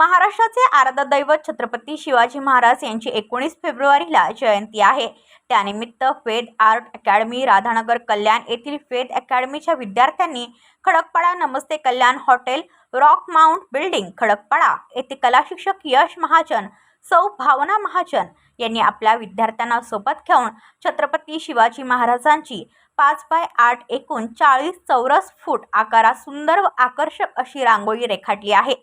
महाराष्ट्राचे आराध्य दैवत छत्रपती शिवाजी महाराज यांची एकोणीस फेब्रुवारीला जयंती आहे. त्यानिमित्त फेद आर्ट अकॅडमी राधानगर कल्याण येथील फेद अकॅडमीच्या विद्यार्थ्यांनी खडकपाडा नमस्ते Kalyan hotel Rock Mount building Khadakpada येथे कला शिक्षक यश महाजन सौ भावना महाजन यांनी आपल्या विद्यार्थ्यांना सोबत घेऊन छत्रपती शिवाजी महाराजांची पाच बाय आठ एकूण चाळीस चौरस फूट आकारात सुंदर व आकर्षक अशी रांगोळी रेखाटली आहे.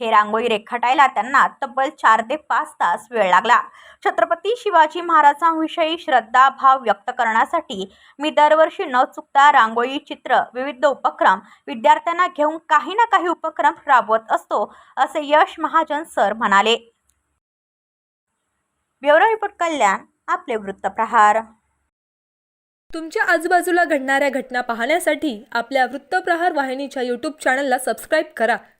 हे रांगोळी रेखाटायला त्यांना तब्बल चार ते पाच तास वेळ लागला. छत्रपती शिवाजी महाराजांविषयी श्रद्धा भाव व्यक्त करण्यासाठी मी दरवर्षी न चुकता रांगोळी चित्र विविध उपक्रम विद्यार्थ्यांना घेऊन काही ना काही उपक्रम राबवत असतो असे यश महाजन सर म्हणाले. ब्युरो रिपोर्ट कल्याण आपले वृत्तप्रहार. तुमच्या आजूबाजूला घडणाऱ्या घटना पाहण्यासाठी आपल्या वृत्तप्रहार वाहिनीच्या यूट्यूब चॅनलला सबस्क्राईब करा.